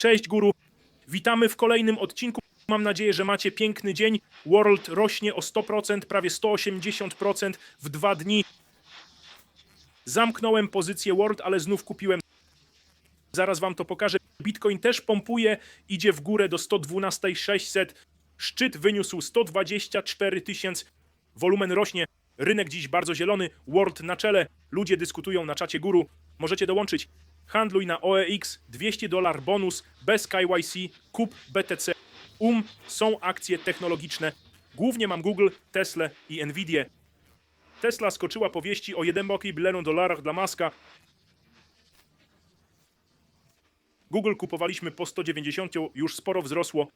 Cześć guru, witamy w kolejnym odcinku. Mam nadzieję, że macie piękny dzień. World rośnie o 100%, prawie 180% w dwa dni. Zamknąłem pozycję World, ale znów kupiłem. Zaraz wam to pokażę. Bitcoin też pompuje, idzie w górę do 112 600. Szczyt wyniósł 124 tysięcy. Wolumen rośnie. Rynek dziś bardzo zielony. World na czele. Ludzie dyskutują na czacie guru. Możecie dołączyć. Handluj na OEX. 200 dolar bonus. Bez KYC. Kup BTC. Um. Są akcje technologiczne. Głównie mam Google, Tesla i Nvidia. Tesla skoczyła po wieści o 1,5 bilionu dolarach dla Maska. Google kupowaliśmy po 190, już sporo wzrosło.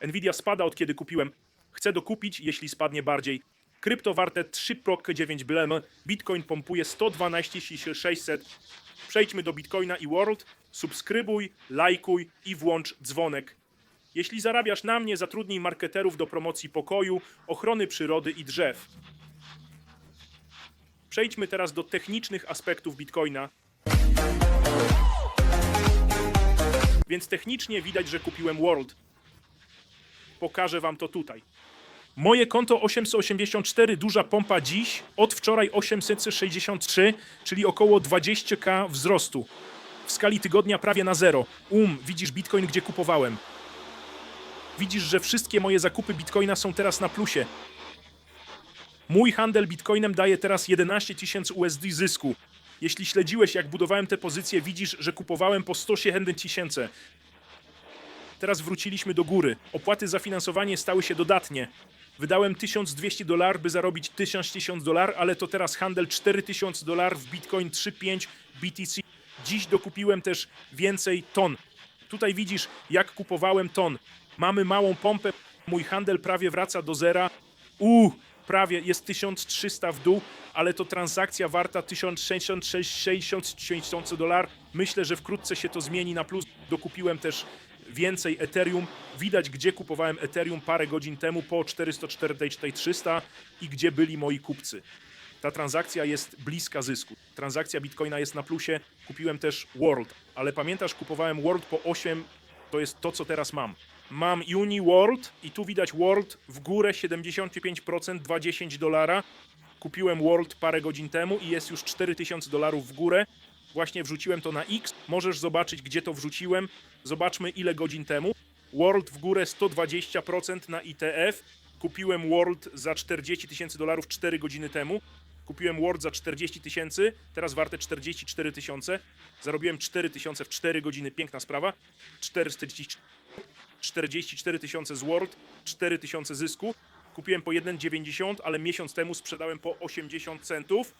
Nvidia spada od kiedy kupiłem. Chcę dokupić, jeśli spadnie bardziej. Krypto warte 3,9 bilemy. Bitcoin pompuje 112 600. Przejdźmy do Bitcoina i World. Subskrybuj, lajkuj i włącz dzwonek. Jeśli zarabiasz na mnie, zatrudnij marketerów do promocji pokoju, ochrony przyrody i drzew. Przejdźmy teraz do technicznych aspektów Bitcoina. Więc technicznie widać, że kupiłem World. Pokażę wam to tutaj. Moje konto 884, duża pompa dziś, od wczoraj 863, czyli około 20k wzrostu. W skali tygodnia prawie na zero. Um, widzisz Bitcoin, gdzie kupowałem. Widzisz, że wszystkie moje zakupy Bitcoina są teraz na plusie. Mój handel Bitcoinem daje teraz 11 tysięcy USD zysku. Jeśli śledziłeś, jak budowałem te pozycje, widzisz, że kupowałem po 107 tysięcy. Teraz wróciliśmy do góry. Opłaty za finansowanie stały się dodatnie. Wydałem 1200 dolar, by zarobić 1000 dolar, ale to teraz handel 4000 dolar w Bitcoin 3.5 BTC. Dziś dokupiłem też więcej ton. Tutaj widzisz, jak kupowałem ton. Mamy małą pompę. Mój handel prawie wraca do zera. Uuu, prawie jest 1300 w dół, ale to transakcja warta 1066 tysięcy dolar. Myślę, że wkrótce się to zmieni na plus. Dokupiłem też więcej Ethereum. Widać, gdzie kupowałem Ethereum parę godzin temu po 440 300 i gdzie byli moi kupcy. Ta transakcja jest bliska zysku. Transakcja Bitcoina jest na plusie. Kupiłem też World, ale pamiętasz, kupowałem World po 8, to jest to, co teraz mam. Mam Uni World i tu widać World w górę 75%, 2,10 dolara. Kupiłem World parę godzin temu i jest już 4000 dolarów w górę. Właśnie wrzuciłem to na X. Możesz zobaczyć, gdzie to wrzuciłem. Zobaczmy, ile godzin temu. World w górę 120% na ITF. Kupiłem World za 40 tysięcy dolarów 4 godziny temu. Kupiłem World za 40 tysięcy, teraz warte 44 tysiące. Zarobiłem 4 tysiące w 4 godziny, piękna sprawa. 440 44 tysiące z World, 4 tysiące zysku. Kupiłem po 1,90, ale miesiąc temu sprzedałem po 80 centów.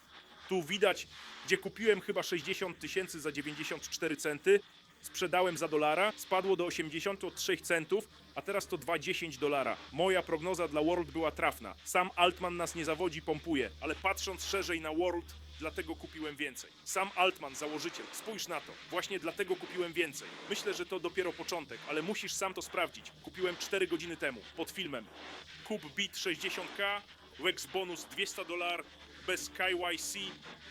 Tu widać, gdzie kupiłem chyba 60 tysięcy za 94 centy. Sprzedałem za dolara, spadło do 83 centów, a teraz to 2,10 dolara. Moja prognoza dla World była trafna. Sam Altman nas nie zawodzi, pompuje, ale patrząc szerzej na World, dlatego kupiłem więcej. Sam Altman, założyciel, spójrz na to. Właśnie dlatego kupiłem więcej. Myślę, że to dopiero początek, ale musisz sam to sprawdzić. Kupiłem 4 godziny temu, pod filmem. Kup Bit 60k, Wex bonus 200 dolar, bez KYC,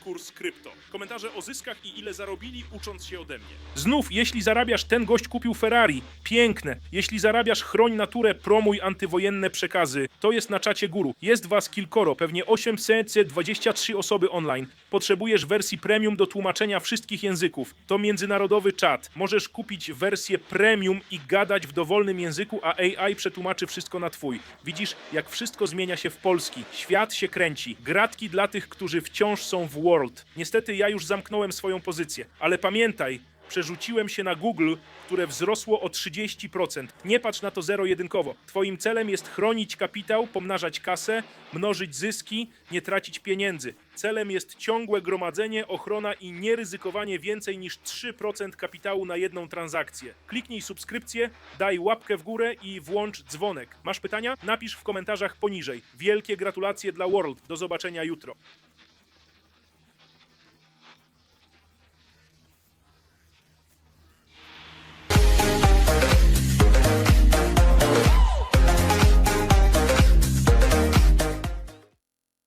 kurs krypto. Komentarze o zyskach i ile zarobili, ucząc się ode mnie. Znów, jeśli zarabiasz, ten gość kupił Ferrari. Piękne. Jeśli zarabiasz, chroń naturę, promuj antywojenne przekazy. To jest na czacie guru. Jest was kilkoro, pewnie 823 osoby online. Potrzebujesz wersji premium do tłumaczenia wszystkich języków. To międzynarodowy czat. Możesz kupić wersję premium i gadać w dowolnym języku, a AI przetłumaczy wszystko na twój. Widzisz, jak wszystko zmienia się w polski. Świat się kręci. Gratki dla tych, którzy wciąż są w World. Niestety ja już zamknąłem swoją pozycję, ale pamiętaj, przerzuciłem się na Google, które wzrosło o 30%. Nie patrz na to zero-jedynkowo. Twoim celem jest chronić kapitał, pomnażać kasę, mnożyć zyski, nie tracić pieniędzy. Celem jest ciągłe gromadzenie, ochrona i nieryzykowanie więcej niż 3% kapitału na jedną transakcję. Kliknij subskrypcję, daj łapkę w górę i włącz dzwonek. Masz pytania? Napisz w komentarzach poniżej. Wielkie gratulacje dla World. Do zobaczenia jutro.